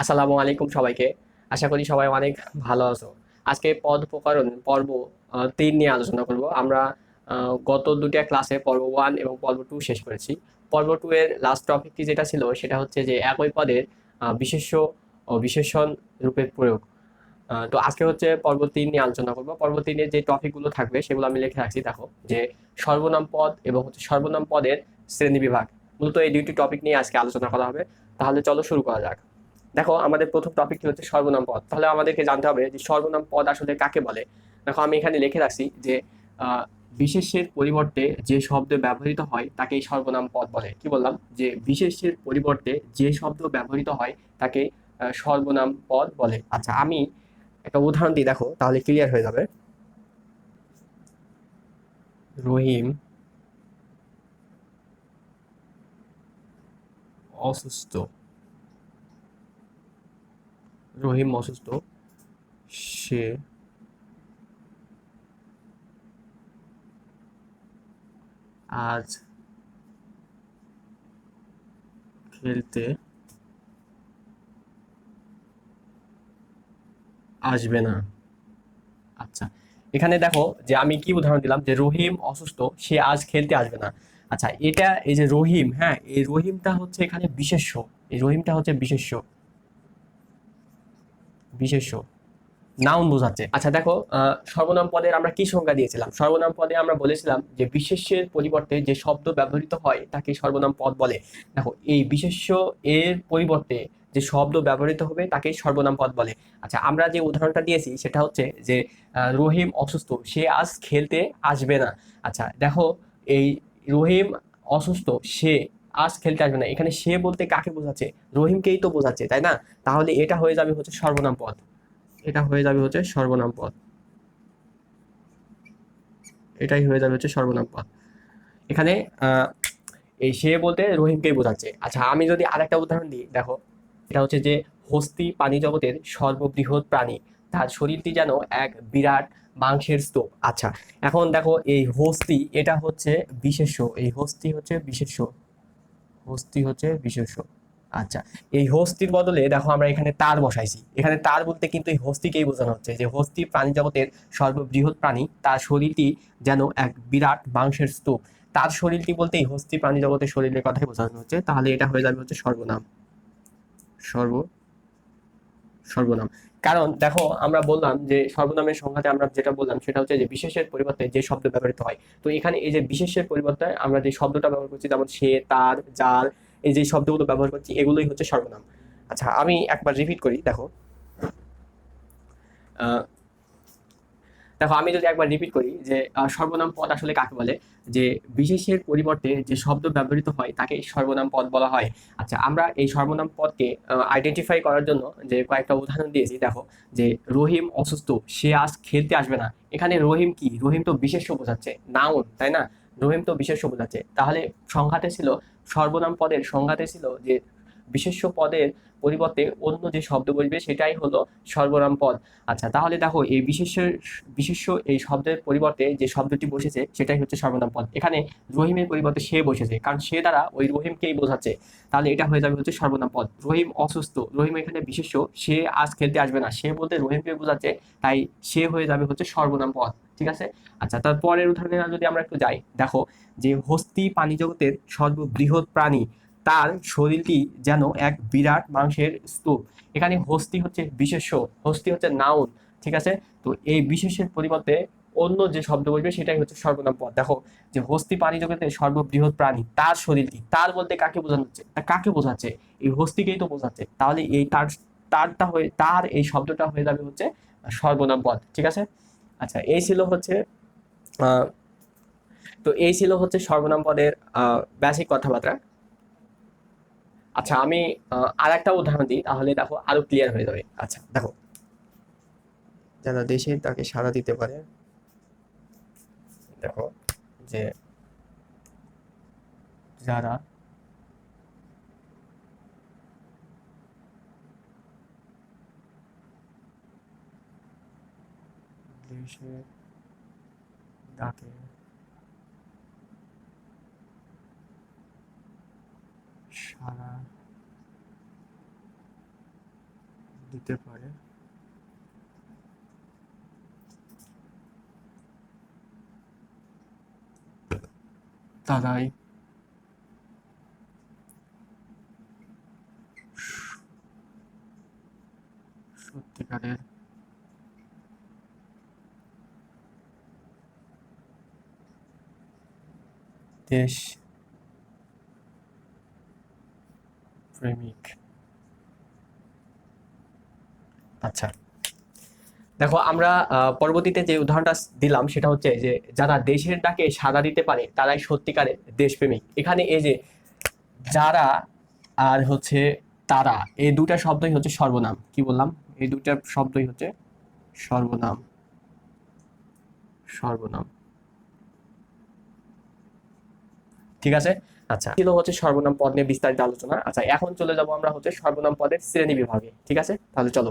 আসসালামু আলাইকুম সবাইকে। আশা করি সবাই অনেক ভালো আছো। আজকে পদ উপকরণ পর্ব তিন নিয়ে আলোচনা করব। আমরা গত দুটা ক্লাসে পর্ব ওয়ান এবং পর্ব টু শেষ করেছি। পর্ব টু এর লাস্ট টপিকটি যেটা ছিল, সেটা হচ্ছে যে একই পদের বিশেষ্য ও বিশেষণ রূপের প্রয়োগ। তো আজকে হচ্ছে পর্ব তিন নিয়ে আলোচনা করব। পর্ব তিনের যে টপিকগুলো থাকবে, সেগুলো আমি লিখে রাখছি। দেখো, যে সর্বনাম পদ এবং হচ্ছে সর্বনাম পদের শ্রেণি বিভাগ। মূলত এই দুইটি টপিক নিয়ে আজকে আলোচনা করা হবে। তাহলে চলো শুরু করা যাক। দেখো আমাদের প্রথম টপিকটি হচ্ছে সর্বনাম পদ। তাহলে আমাদেরকে জানতে হবে যে সর্বনাম পদ আসলে কাকে বলে? দেখো আমি এখানে লিখে রাখছি যে আহ, বিশেষ্যের পরিবর্তে যে শব্দ ব্যবহৃত হয় তাকেই সর্বনাম পদ বলে। কি বললাম? যে বিশেষের পরিবর্তে যে শব্দ ব্যবহৃত হয় তাকে সর্বনাম পদ বলে। আচ্ছা আমি একটা উদাহরণ দিই দেখো তাহলে ক্লিয়ার হয়ে যাবে। রহিম অসুস্থ। রহিম অসুস্থ, সে আজ খেলতে আসবে না। আচ্ছা এখানে দেখো যে আমি কি উদাহরণ দিলাম যে রহিম অসুস্থ, সে আজ খেলতে আসবে না। আচ্ছা এটা এই যে রহিম হ্যাঁ এই রহিমটা হচ্ছে এখানে বিশেষ্য। এই রহিমটা হচ্ছে বিশেষ্য। বিশেষ্য। নাউন বোঝাচ্ছে। আচ্ছা দেখো সর্বনাম পদের আমরা কি সংজ্ঞা দিয়েছিলাম? সর্বনাম পদে আমরা বলেছিলাম যে বিশেষ্যের পরিবর্তে যে শব্দ ব্যবহৃত হয়, তাকে সর্বনাম পদ বলে। দেখো, এই বিশেষ্য এর পরিবর্তে যে শব্দ ব্যবহৃত হবে, তাকে সর্বনাম পদ বলে। আচ্ছা আমরা যে উদাহরণটা দিয়েছি, সেটা হচ্ছে যে রহিম অসুস্থ, সে আজ খেলতে আসবে না। আচ্ছা দেখো, এই রহিম অসুস্থ, সে আজ খেলতে আসবে না। এখানে সে বলতে কাকে বোঝাচ্ছে? রহিমকেই তো বোঝাচ্ছে, তাই না? তাহলে এটা হয়ে যাবে হচ্ছে সর্বনাম পদ। এটা হয়ে যাবে হচ্ছে সর্বনাম পদ। এটাই হয়ে যাবে হচ্ছে সর্বনাম পদ। এখানে এই সে বলতে রহিমকেই বোঝাচ্ছে। আচ্ছা আমি যদি আরেকটা উদাহরণ দিই, দেখো, এটা হচ্ছে যে হস্তি পানি জগতের সর্ববৃহৎ প্রাণী। তার শরীরটি যেন এক বিরাট মাংসের স্তূপ। আচ্ছা এখন দেখো, এই হস্তি এটা হচ্ছে বিশেষ্য। এই হস্তি হচ্ছে বিশেষ্য। হস্তি হচ্ছে বিশেষ্য। আচ্ছা এই হস্তির বদলে দেখো আমরা এখানে তার বসাইছি। এখানে তার বলতে কিন্তু এই হস্তিকেই বোঝানো হচ্ছে যে হস্তি প্রাণী জগতের সর্ববৃহৎ প্রাণী, তার শরীরটি যেন এক বিরাট মাংসের স্তূপ। তার শরীরটি বলতে এই হস্তি প্রাণী জগতের শরীরের কথাই বোঝানো হচ্ছে। তাহলে এটা হয়ে যাবে হচ্ছে সর্বনাম। সর্ব সর্বনাম। কারণ দেখো, আমরা বললাম যে সর্বনামের সংখ্যাতে আমরা যেটা বললাম সেটা হচ্ছে যে বিশেষের পরিবর্তে যে শব্দ ব্যবহৃত হয়। তো এখানে এই যে বিশেষের পরিবর্তে আমরা যে শব্দটা ব্যবহার করছি, যেমন সে, তার, যার, এই যে শব্দগুলো ব্যবহার করছি, এগুলোই হচ্ছে সর্বনাম। আচ্ছা আমি একবার রিপিট করি, দেখো। দেখো, আমি যদি একবার রিপিট করি যে সর্বনাম পদ আসলে কাকে বলে? যে বিশেষের পরিবর্তে যে শব্দ ব্যবহৃত হয়, তাকে সর্বনাম পদ বলা হয়। আচ্ছা আমরা এই সর্বনাম পদকে আইডেন্টিফাই করার জন্য যে কয়েকটা উদাহরণ দিয়েছি, দেখো, যে রহিম অসুস্থ, সে আজ খেলতে আসবে না। এখানে রহিম কি? রহিম তো বিশেষ্য বোঝাচ্ছে নাউন তাই না? রহিম তো বিশেষ্য বোঝাচ্ছে। তাহলে সংঘাতে ছিল, সর্বনাম পদের সংঘাতে ছিল যে বিশেষ্য পদের পরিবর্তে অন্য যে শব্দ বসবে সেটাই হলো সর্বনাম পদ। আচ্ছা তাহলে দেখো এই বিশেষ্য বিশেষ্য এই শব্দের পরিবর্তে যে শব্দটি বসেছে সেটাই হচ্ছে সর্বনাম পদ। এখানে রহিমের পরিবর্তে সে বসেছে, কারণ সে দ্বারা ওই রহিমকেই বোঝাচ্ছে। তাহলে এটা হয়ে যাবে হচ্ছে সর্বনাম পদ। রহিম অসুস্থ, রহিম এখানে বিশেষ্য সে আজ খেলতে আসবে না। সে বলতে রহিমকে বোঝাচ্ছে, তাই সে হয়ে যাবে হচ্ছে সর্বনাম পদ, ঠিক আছে? আচ্ছা তারপরের উদাহরণে যদি আমরা একটু যাই, দেখো যে হস্তি পানি জগতের সর্ববৃহৎ প্রাণী তার শরীরটি যেন এক বিরাট মাংসের স্তূপ। এখানে হস্তি হচ্ছে বিশেষ্য, হস্তি হচ্ছে নাউন ঠিক আছে? তো এই বিশেষের পরিবর্তে অন্য যে শব্দ বসবে সেটাই হচ্ছে সর্বনাম পদ। দেখো, যে হস্তি পানি জগতের সর্ববৃহৎ প্রাণী, তার শরীরটি, তার বলতে কাকে বোঝানো হচ্ছে? তা কাকে বোঝাচ্ছে? এই হস্তিকেই তো বোঝাচ্ছে। তাহলে এই তার, তারটা হয়ে, তার এই শব্দটা হয়ে যাবে হচ্ছে সর্বনাম পদ, ঠিক আছে? আচ্ছা এই ছিল হচ্ছে তো এই ছিল হচ্ছে সর্বনাম পদের বেসিক কথাবার্তা। আচ্ছা আমি আর একটা উদাহরণ দিই, তাহলে দেখো আরও ক্লিয়ার হয়ে যাবে। আচ্ছা দেখো। যারা দেশে তাকে সাড়া দিতে পারে, দেখো যে যারা দেশে ডাকে দিতে পারে তারাই সত্যিকারের দেশ প্রেমিক। আচ্ছা। দেখো, আমরা পরবর্তীতে যে উদাহরণটা দিলাম সেটা হচ্ছে যে, যারা দেশের ডাকে সাড়া দিতে পারে, তারাই সত্যিকারের দেশপ্রেমিক। এখানে এই যে, যারা আর হচ্ছে তারা, এই দুটা শব্দই হচ্ছে সর্বনাম। কি বললাম? এই দুটা শব্দই হচ্ছে সর্বনাম। সর্বনাম। ঠিক আছে? আচ্ছা। ছিল হচ্ছে সর্বনাম পদ নিয়ে বিস্তারিত আলোচনা। আচ্ছা এখন চলে যাব আমরা হচ্ছে সর্বনাম পদের শ্রেণি বিভাগে ঠিক আছে? তাহলে চলো।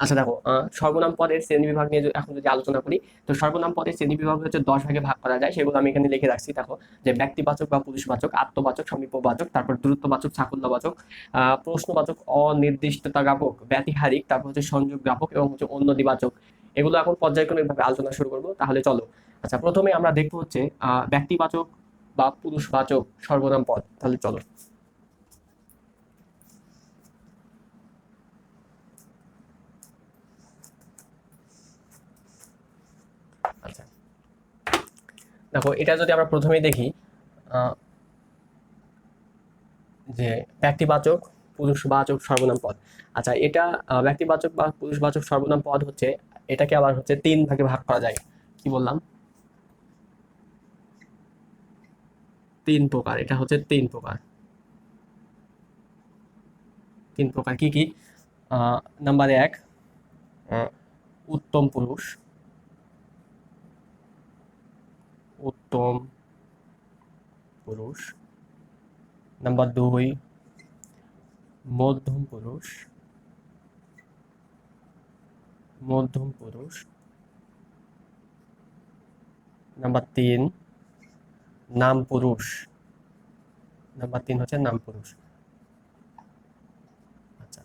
আচ্ছা দেখো সর্বনাম পদের শ্রেণি বিভাগ নিয়ে এখন যদি আলোচনা করি তো সর্বনাম পদের শ্রেণি বিভাগ হচ্ছে দশ ভাগে ভাগ করা যায়। সেগুলো আমি এখানে লিখে রাখছি। দেখো যে ব্যক্তিবাচক বা পুরুষবাচক আত্মবাচক সমীপবাচক তারপর দূরত্ববাচক সাকুল্যবাচক আহ, প্রশ্নবাচক অনির্দিষ্টতা জ্ঞাপক ব্যতিহারিক তারপর হচ্ছে সংযোগ জ্ঞাপক এবং হচ্ছে অন্যদিবাচক। এগুলো এখন পর্যায়ক্রমিকভাবে আলোচনা শুরু করব। তাহলে চলো। আচ্ছা প্রথমে আমরা দেখব হচ্ছে ব্যক্তিবাচক বা পুরুষবাচক সর্বনাম পদ। তাহলে চলো। আচ্ছা। দেখো, এটা যদি আমরা প্রথমেই দেখি যে ব্যক্তিবাচক পুরুষবাচক সর্বনাম পদ। আচ্ছা এটা ব্যক্তিবাচক বা পুরুষবাচক সর্বনাম পদ হচ্ছে, এটাকে আবার হচ্ছে তিন ভাগে ভাগ করা যায়। কি বললাম? তিন প্রকার এটা হচ্ছে তিন প্রকার। তিন প্রকার কি কি? নাম্বার এক উত্তম পুরুষ। উত্তম পুরুষ। নাম্বার দুই মধ্যম পুরুষ। মধ্যম পুরুষ। নাম্বার তিন নাম পুরুষ নাম্বার তিন হচ্ছে নাম পুরুষ আচ্ছা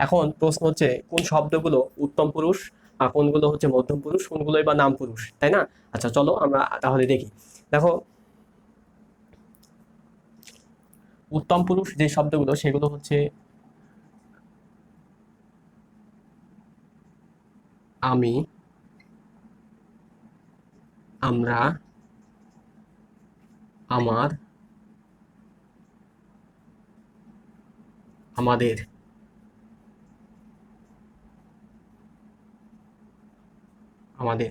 এখন প্রশ্ন হচ্ছে, কোন শব্দগুলো উত্তম পুরুষ আর কোনগুলো হচ্ছে মধ্যম পুরুষ? কোনগুলোই বা নাম পুরুষ, তাই না? আচ্ছা চলো আমরা তাহলে দেখি। দেখো, উত্তম পুরুষ যে শব্দগুলো, সেগুলো হচ্ছে আমি, আমরা আমার, আমাদের। আমাদের।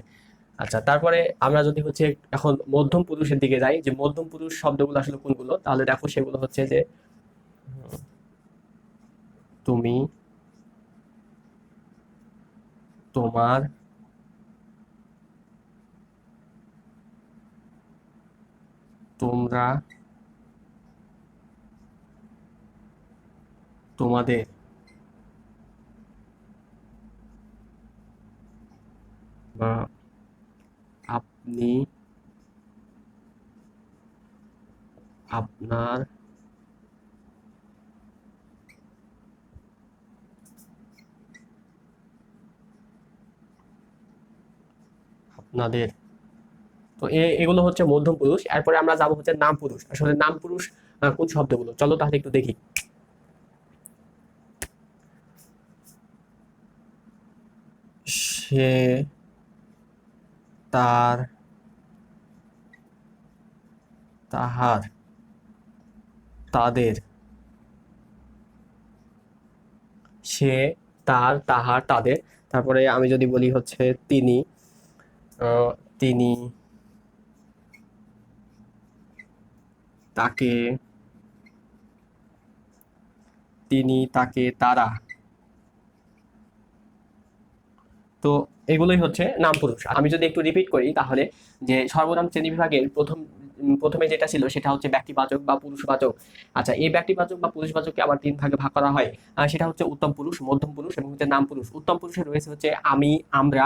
আচ্ছা তারপরে আমরা যদি হচ্ছে এখন মধ্যম পুরুষের দিকে যাই, যে মধ্যম পুরুষ শব্দগুলো আসলে কোনগুলো? তাহলে দেখো সেগুলো হচ্ছে যে তুমি, তোমার তোমরা তোমাদের বা আপনি আপনার আপনাদের তো এগুলো হচ্ছে মধ্যম পুরুষ। এরপরে আমরা যাব হচ্ছে নাম পুরুষ। আসলে নাম পুরুষ কোন শব্দগুলো? চলো তাহলে একটু দেখি। সে, তার, তাহার, তাদের, সে, তার, তাহার, তাদের। তারপরে আমি যদি বলি হচ্ছে তিনি তিনি তাকে তিনি তাকে তারা। তো এগুলোই হচ্ছে নাম পুরুষ। আমি যদি একটু রিপিট করি তাহলে যে সর্বনাম শ্রেণি বিভাগের প্রথম, প্রথমে যেটা ছিল সেটা হচ্ছে ব্যক্তিবাচক বা পুরুষবাচক। আচ্ছা এই ব্যক্তিবাচক বা পুরুষবাচককে আবার তিন ভাগে ভাগ করা হয়। সেটা হচ্ছে উত্তম পুরুষ, মধ্যম পুরুষ এবং হচ্ছে নাম পুরুষ। উত্তম পুরুষে রয়েছে হচ্ছে আমি, আমরা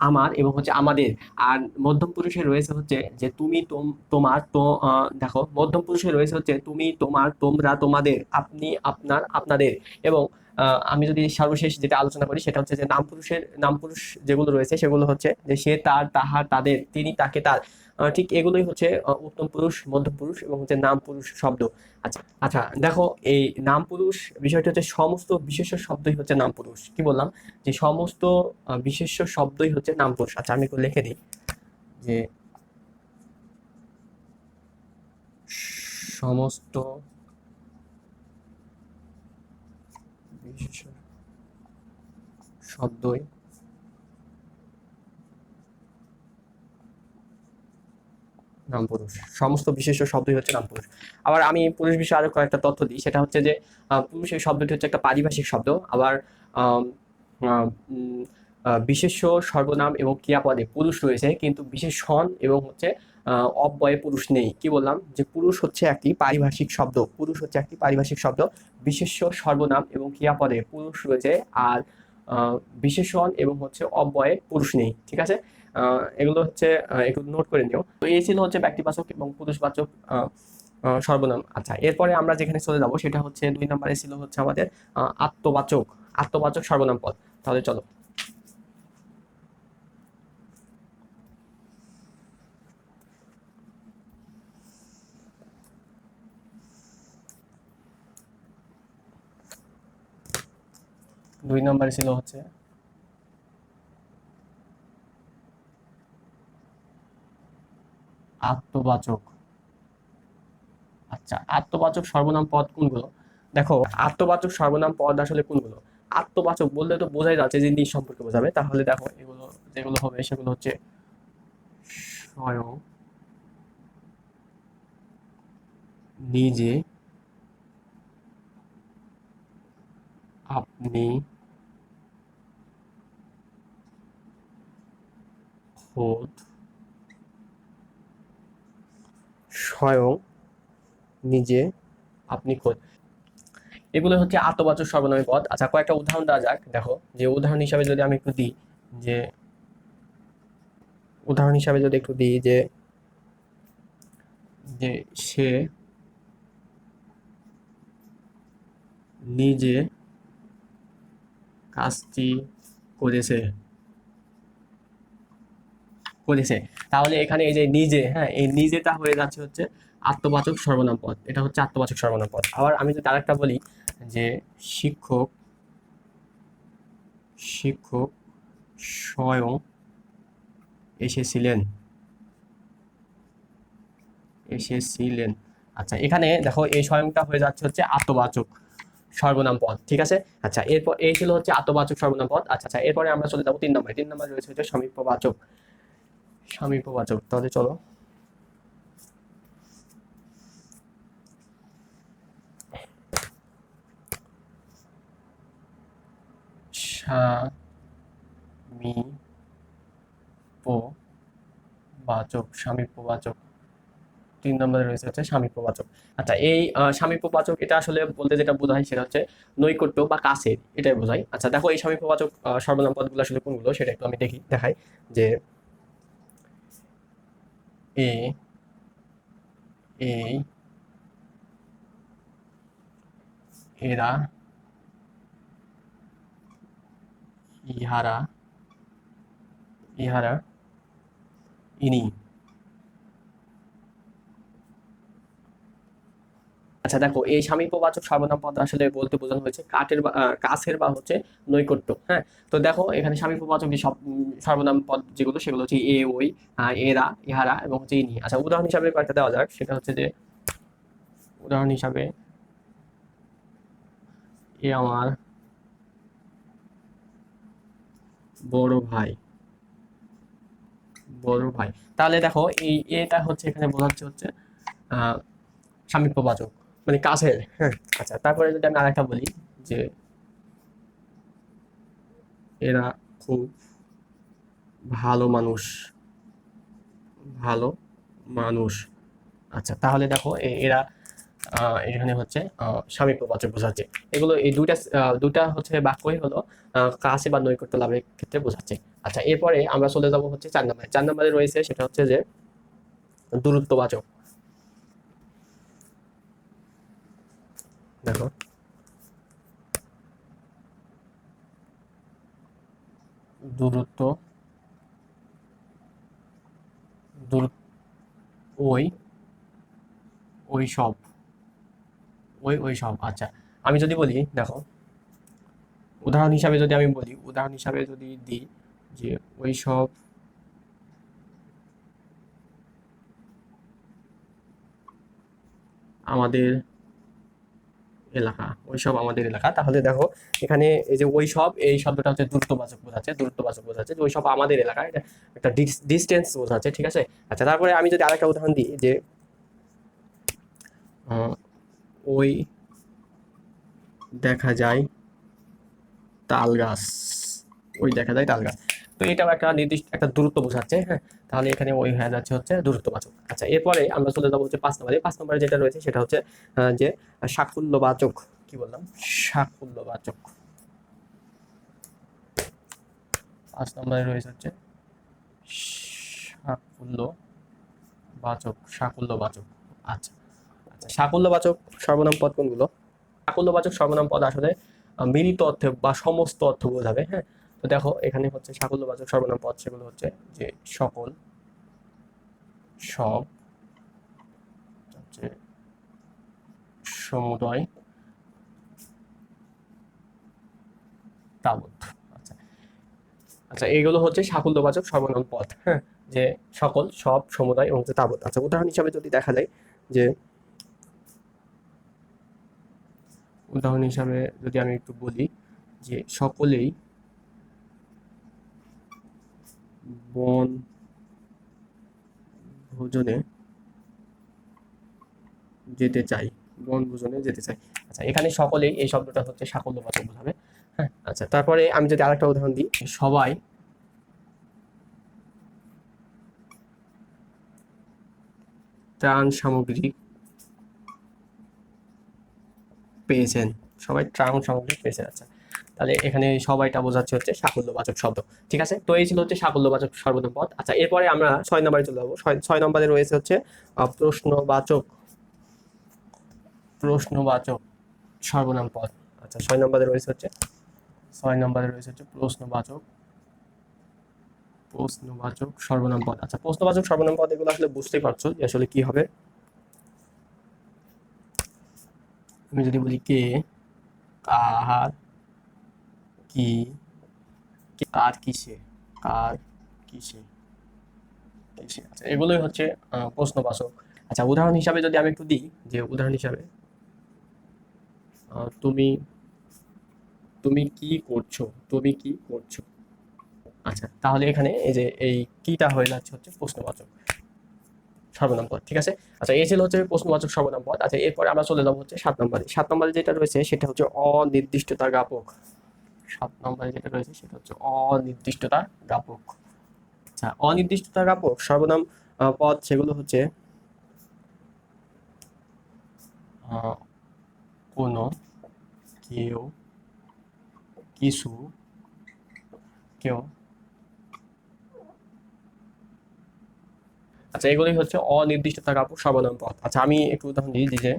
আমার এবং হচ্ছে আমাদের। আর মধ্যম পুরুষে রয়েছে হচ্ছে যে তুমি তোম- তোমার তো দেখো, মধ্যম পুরুষে রয়েছে হচ্ছে তুমি, তোমার, তোমরা, তোমাদের, আপনি, আপনার, আপনাদের। এবং আমি যদি সর্বশেষ যেটা আলোচনা করি সেটা হচ্ছে যে নাম পুরুষের, নাম পুরুষ যেগুলো রয়েছে সেগুলো হচ্ছে যে সে তার তাহার তাদের, তিনি তাকে তার ঠিক এগুলোই হচ্ছে উত্তম পুরুষ মধ্যম পুরুষ এবং হচ্ছে নাম পুরুষ শব্দ। আচ্ছা আচ্ছা দেখো এই নাম পুরুষ বিষয়টি হচ্ছে সমস্ত বিশেষ্য শব্দই হচ্ছে নাম পুরুষ। কি বললাম? যে সমস্ত আহ, বিশেষ্য শব্দই হচ্ছে নাম পুরুষ। আচ্ছা আমি একটু লিখে দিই। যে সমস্ত বিশেষ্য শব্দই নাম পুরুষ সমস্ত বিশেষ্য শব্দই হচ্ছে নাম পুরুষ আবার আমি পুরুষ বিষয়ে আরও কয়েকটা তথ্য দিই। সেটা হচ্ছে যে পুরুষ এই শব্দটি হচ্ছে একটা পারিভাষিক শব্দ। আবার বিশেষ্য, সর্বনাম এবং ক্রিয়াপদে পুরুষ রয়েছে, কিন্তু বিশেষণ এবং হচ্ছে অব্যয়ে পুরুষ নেই। কি বললাম? যে পুরুষ হচ্ছে একটি পারিভাষিক শব্দ। পুরুষ হচ্ছে একটি পারিভাষিক শব্দ। বিশেষ্য, সর্বনাম এবং ক্রিয়াপদে পুরুষ রয়েছে, আর বিশেষণ এবং হচ্ছে অব্যয়ে পুরুষ নেই। ঠিক আছে? এগুলো হচ্ছে একটু নোট করে নিও। তো এই ছিল হচ্ছে ব্যক্তিবাচক এবং পুরুষবাচক সর্বনাম। আচ্ছা এরপরে আমরা যেখানে চলে যাব, সেটা হচ্ছে দুই নম্বরে ছিল হচ্ছে আমাদের আত্মবাচক। আত্মবাচক সর্বনাম পদ। তাহলে চলো। দুই নম্বরে ছিল হচ্ছে আত্মবাচক। আচ্ছা আত্মবাচক সর্বনাম পদ কোনগুলো? দেখো, আত্মবাচক সর্বনাম পদ আসলে কোনগুলো? আত্মবাচক বললে তো বোঝাই যাচ্ছে যে নিজ সম্পর্কে বোঝাবে। তাহলে দেখো, এগুলো যেগুলো হবে সেগুলো হচ্ছে স্বয়ং নিজে আপনি খোদ স্বয়ং নিজে আপনি খোদ এগুলো হচ্ছে আত্মবাচক সর্বনামী পদ আচ্ছা কয়েকটা উদাহরণ দেওয়া যাক। দেখো, যে উদাহরণ হিসাবে যদি আমি একটু দিই, যে উদাহরণ হিসাবে যদি একটু দিই, যে যে সে নিজে কাজটি করেছে। করেছে। তাহলে এখানে এই যে নিজে হ্যাঁ এই নিজেটা হয়ে যাচ্ছে হচ্ছে আত্মবাচক সর্বনাম পদ। এটা হচ্ছে আত্মবাচক সর্বনাম পদ। আবার আমি যদি আরেকটা বলি, যে শিক্ষক শিক্ষক স্বয়ং এসেছিলেন। এসেছিলেন। আচ্ছা এখানে দেখো এই স্বয়ংটা হয়ে যাচ্ছে হচ্ছে আত্মবাচক সর্বনাম পদ, ঠিক আছে? আচ্ছা এরপর এই ছিল হচ্ছে আত্মবাচক সর্বনাম পদ। আচ্ছা আচ্ছা এরপরে আমরা চলে যাব তিন নম্বরে। তিন নম্বরে রয়েছে হচ্ছে সমীপবাচক। সমীপবাচক তাহলে চলো। সামীপবাচক সামীপবাচক তিন নম্বরে রয়েছে হচ্ছে সামীপবাচক আচ্ছা এই আহ, সামীপবাচক এটা আসলে বলতে যেটা বোঝায় সেটা হচ্ছে নৈকট্য বা কাছের এটাই বোঝায়। আচ্ছা দেখো এই সামীপবাচক আহ, সর্বনাম পদগুলো আসলে কোনগুলো সেটা একটু আমি দেখি দেখাই যে এ এই এরা ইহারা ইহারা ইনি আচ্ছা দেখো, এই সামীপ্যবাচক সর্বনাম পদ আসলে বলতে বোঝানো হয়েছে কাঠের বা কাছের বা হচ্ছে নৈকট্য হ্যাঁ? তো দেখো, এখানে সামীপ্যবাচক যে সব সর্বনাম পদ যেগুলো, সেগুলো হচ্ছে এ, ওই এরা, ইহারা এবং হচ্ছে ইনি। আচ্ছা উদাহরণ হিসাবে কয়েকটা দেওয়া যাক। সেটা হচ্ছে যে, উদাহরণ হিসাবে, এ আমার বড় ভাই বড় ভাই। তাহলে দেখো, এই এটা হচ্ছে এখানে বোঝাচ্ছে হচ্ছে, আহ সামীপ্যবাচক মানে কাছের হ্যাঁ। আচ্ছা তারপরে যদি আমি আরেকটা বলি যে এরা খুব ভালো মানুষ। ভালো মানুষ। আচ্ছা তাহলে দেখো এরা এখানে হচ্ছে আহ, সামীপ্যবাচক বোঝাচ্ছে। এগুলো এই দুইটা দুইটা হচ্ছে বাক্যই হলো কাছে বা নৈকট্য লাভের ক্ষেত্রে বোঝাচ্ছে। আচ্ছা এরপরে আমরা চলে যাব হচ্ছে চার নম্বরে। চার নম্বরে রয়েছে সেটা হচ্ছে যে দূরত্ববাচক দেখো। দূরত্ব। দূর ওই। ওই সব। ওই ওই সব আচ্ছা। আমি যদি বলি, দেখো। উদাহরণ হিসাবে যদি আমি বলি, উদাহরণ হিসাবে যদি দিই যে ওই সব আমাদের এলাকা ওই সব আমাদের এলাকা। তাহলে দেখো, এখানে এই যে ওই সব এই শব্দটা হচ্ছে দূরত্ববাচক বোঝাচ্ছে দূরত্ববাচক বোঝাচ্ছে, যে ওই সব আমাদের এলাকা, এটা একটা ডিস্টেন্স বোঝাচ্ছে, ঠিক আছে? আচ্ছা তারপরে আমি যদি আরেকটা উদাহরণ দিই, যে ওই দেখা যায় তাল গাছ, ওই দেখা যায় তাল গাছ। তো এটাও একটা নির্দিষ্ট একটা দূরত্ব বোঝাচ্ছে হ্যাঁ? তাহলে এখানে ওই হয়ে যাচ্ছে হচ্ছে দূরত্ববাচক আচ্ছা এরপরে আমরা চলে যাব হচ্ছে পাঁচ নম্বরে। পাঁচ নম্বরে যেটা রয়েছে সেটা হচ্ছে যে সাকুল্যবাচক কি বললাম? সাকুল্যবাচক পাঁচ নম্বরে রয়েছে হচ্ছে সাকুল্যবাচক সাকুল্যবাচক আচ্ছা আচ্ছা সাকুল্যবাচক সর্বনাম পদ কোনগুলো? সাকুল্যবাচক সর্বনাম পদ আসলে মিলিত অর্থে বা সমস্ত অর্থ বোঝাবে হ্যাঁ? তো দেখো, এখানে হচ্ছে সাকুল্যবাচক সর্বনাম পদ সেগুলো হচ্ছে যে সকল, সব, হচ্ছে সমুদয়, তাবৎ। আচ্ছা আচ্ছা এগুলো হচ্ছে সাকুল্যবাচক সর্বনাম পদ হ্যাঁ যে সকল, সব, সমুদায় এবং তাবৎ। আচ্ছা উদাহরণ হিসাবে যদি দেখা যায় যে উদাহরণ হিসাবে যদি আমি একটু বলি যে সকলেই বন ভোজনে যেতে চাই, বন ভোজনে যেতে চাই। আচ্ছা এখানে সকলেই এই শব্দটা হচ্ছে সাকল্যবাচক বোঝাবে। হ্যাঁ আচ্ছা তারপরে আমি যদি আরেকটা উদাহরণ দিই, সবাই ত্রাণ সামগ্রী পেয়েছেন। সবাই ত্রাণ সামগ্রী পেয়েছেন আচ্ছা। তাহলে এখানে সবাইটা বোঝাচ্ছে হচ্ছে সাফল্যবাচক শব্দ। ঠিক আছে? তো এই ছিল হচ্ছে সাফল্যবাচক সর্বনাম পদ আচ্ছা এরপরে আমরা ছয় নম্বরে চলে যাব। ছয় নম্বরে রয়েছে হচ্ছে প্রশ্নবাচক প্রশ্নবাচক সর্বনাম পদ আচ্ছা ছয় নম্বরে রয়েছে হচ্ছে, ছয় নম্বরে রয়েছে হচ্ছে প্রশ্নবাচক প্রশ্নবাচক সর্বনাম পদ আচ্ছা প্রশ্নবাচক সর্বনাম পদ এগুলো আসলে বুঝতেই পারছ যে আসলে কি হবে। আমি যদি বলি কে, কাহার কি? কার কিসে? কার কিসে? আচ্ছা এগুলোই হচ্ছে প্রশ্নবাচক। আচ্ছা উদাহরণ হিসাবে যদি আমি একটু দিই, যে উদাহরণ হিসাবে তুমি তুমি কি করছ? তুমি কি করছ? আচ্ছা তাহলে এখানে এই যে, এই কিটা হয়ে যাচ্ছে হচ্ছে প্রশ্নবাচক। সর্বনাম পদ, ঠিক আছে? আচ্ছা এই ছিল হচ্ছে প্রশ্নবাচক সর্বনাম পদ। আচ্ছা এরপরে আমরা চলে যাব হচ্ছে সাত নম্বরে। সাত নম্বরে যেটা রয়েছে, সেটা হচ্ছে অনির্দিষ্টতা জ্ঞাপক সাত নম্বরে যেটা রয়েছে সেটা হচ্ছে অনির্দিষ্টতা জ্ঞাপক আচ্ছা অনির্দিষ্টতা জ্ঞাপক সর্বনাম পদ সেগুলো হচ্ছে? কোনো কেউ কিছু কেউ। আচ্ছা এগুলোই হচ্ছে অনির্দিষ্টতা জ্ঞাপক সর্বনাম পদ। আচ্ছা আমি একটু উদাহরণ দিই যে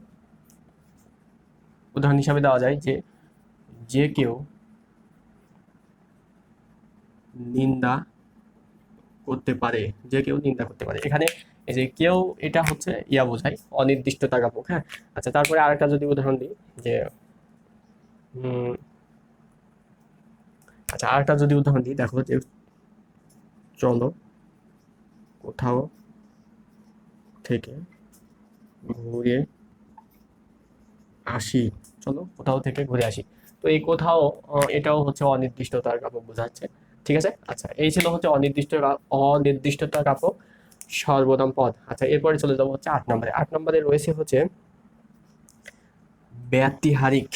উদাহরণ হিসাবে দেওয়া যায় যে যে কেউ নিন্দা করতে পারে, যে কেউ নিন্দা করতে পারে। এখানে এই যে কেউ, এটা হচ্ছে ইয়া বোঝায়, অনির্দিষ্টতা জ্ঞাপক হ্যাঁ? আচ্ছা তারপরে আরেকটা যদি উদাহরণ দিই, যে আচ্ছা আরেকটা যদি উদাহরণ দিই, দেখো যে, চলো কোথাও থেকে ঘুরে আসি, চলো কোথাও থেকে ঘুরে আসি। তো এই কোথাও এটাও হচ্ছে অনির্দিষ্টতার কাপড় বোঝাচ্ছে। ঠিক আছে? আচ্ছা এই ছিল হচ্ছে অনির্দিষ্ট অনির্দিষ্টতার কাপড় সর্বনাম পদ। আচ্ছা এরপরে চলে যাব হচ্ছে আট নম্বরে। আট নম্বরে রয়েছে হচ্ছে ব্যতিহারিক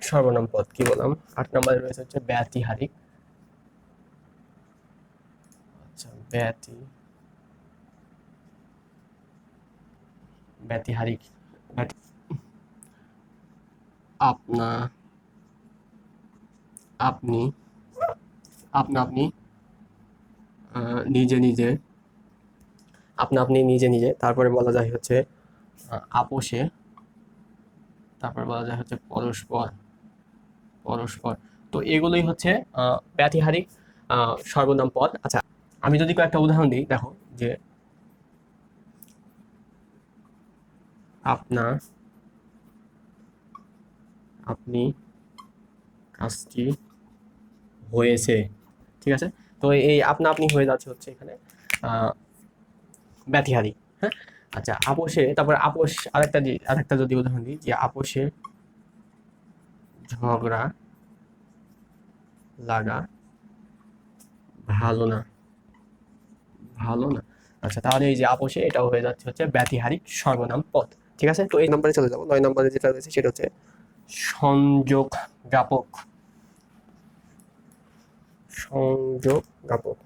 সর্বনাম পদ। কি বললাম? আট নম্বরে রয়েছে হচ্ছে ব্যতিহারিক। আচ্ছা ব্যতি, ব্যতিহারিক। ব্যতি- আপনা, আপনি আপনা নিজে নিজে, আপনা আপনি নিজে নিজে, তারপরে বলা যায় হচ্ছে আপোষে, তারপরে বলা যায় হচ্ছে পরস্পর পরস্পর। তো এগুলোই হচ্ছে ব্যতিহারিক সর্বনাম পদ। আচ্ছা আমি যদি কয়েকটা উদাহরণ দিই, দেখো, যে আপনা, আপনি, কাজটি হয়েছে। ঠিক আছে? তো এই আপনা আপনি হয়ে যাচ্ছে হচ্ছে এখানে। আহ, ব্যতিহারি হ্যাঁ? আচ্ছা আপোষে তারপর আপোষ আরেকটা আরেকটা যদি উদাহরণ দিই যে আপোষে ঝগড়া লাগা ভালো না। ভালো না। আচ্ছা তাহলে এই যে আপোষে এটাও হয়ে যাচ্ছে হচ্ছে ব্যতিহারিক সর্বনাম পদ। ঠিক আছে? তো এই নম্বরে চলে যাব। নয় নম্বরে যেটা রয়েছে সেটা হচ্ছে সংযোগ জ্ঞাপক সংযোগ জ্ঞাপক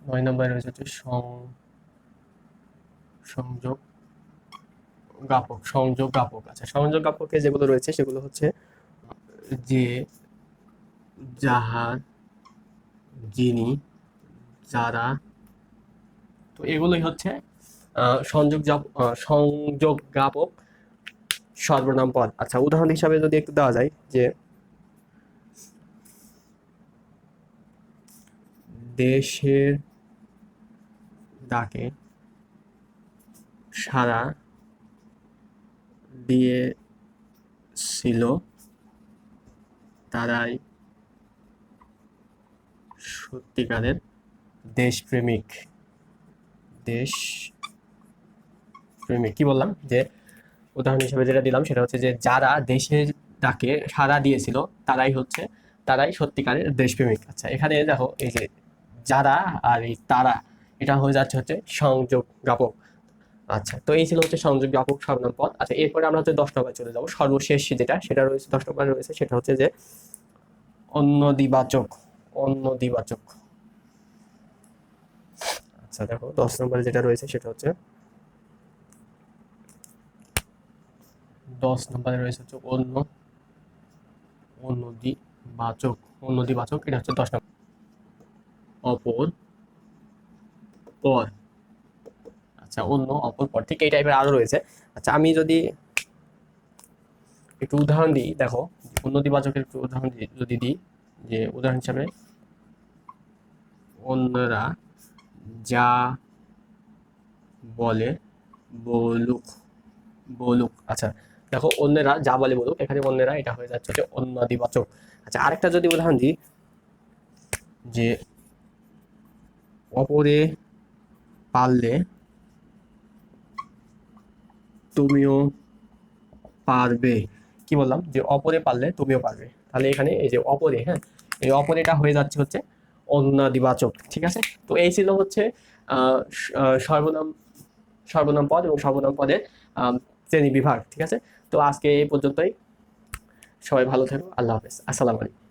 নয় নম্বরে রয়েছে হচ্ছে সং সংযোগ জ্ঞাপক সংযোগ জ্ঞাপক আচ্ছা সংযোগ জ্ঞাপকে যেগুলো রয়েছে, সেগুলো হচ্ছে যে যাহার, যিনি, যারা, তো এগুলোই হচ্ছে সংযোগ সংযোগ জ্ঞাপক সর্বনাম পদ। আচ্ছা উদাহরণ হিসাবে যদি একটু দেওয়া যায় যে দেশের ডাকে সারা দিয়েছিল, তারাই সত্যিকারের দেশপ্রেমিক। দেশ প্রেমিক কি বললাম? যে উদাহরণ হিসেবে যেটা দিলাম সেটা হচ্ছে যে যারা দেশের ডাকে সাড়া দিয়েছিল, তারাই হচ্ছে, তারাই সত্যিকারের দেশপ্রেমিক। আচ্ছা এখানে দেখো, এই যে যারা আর এই তারা, এটা হয়ে যাচ্ছে হচ্ছে সংযোগ জ্ঞাপক আচ্ছা তো এই ছিল হচ্ছে সংযোগ জ্ঞাপক সর্বনাম পদ আচ্ছা এরপরে আমরা হচ্ছে দশ নম্বর চলে যাব। সর্বশেষ যেটা, সেটা রয়েছে দশ নম্বরে রয়েছে, সেটা হচ্ছে যে অন্য দিবাচক অন্য দিবাচক আচ্ছা দেখো, দশ নম্বরে যেটা রয়েছে, সেটা হচ্ছে দশ নম্বরে রয়েছে হচ্ছে অন্য, অন্যদিবাচক অন্যদিবাচক, এটা হচ্ছে দশ নম্বর। অপর পর। আচ্ছা অন্য অপর পর। ঠিক এই টাইপের আরও রয়েছে। আচ্ছা আমি যদি একটু উদাহরণ দিই, দেখো অন্যদিবাচকের একটু উদাহরণ যদি দিই, যে উদাহরণ হিসাবে অন্যরা যা বলে বলুক বলুক। আচ্ছা দেখো, অন্যরা যা বলে বলুক, এখানে অন্যরা এটা হয়ে যাচ্ছে হচ্ছে অন্যদিবাচক আচ্ছা আরেকটা যদি উদাহরণ দিই, যে অপরে পারলে তুমিও পারবে। কি বললাম? যে অপরে পারলে তুমিও পারবে। তাহলে এখানে এই যে অপরে হ্যাঁ? এই অপরেটা হয়ে যাচ্ছে হচ্ছে অন্যদিবাচক ঠিক আছে? তো এই ছিল হচ্ছে সর্বনাম সর্বনাম পদ এবং সর্বনাম পদের শ্রেণি বিভাগ ঠিক আছে? তো আজকে এই পর্যন্তই। সবাই ভালো থেকো। আল্লাহ হাফেজ। আসসালামু আলাইকুম।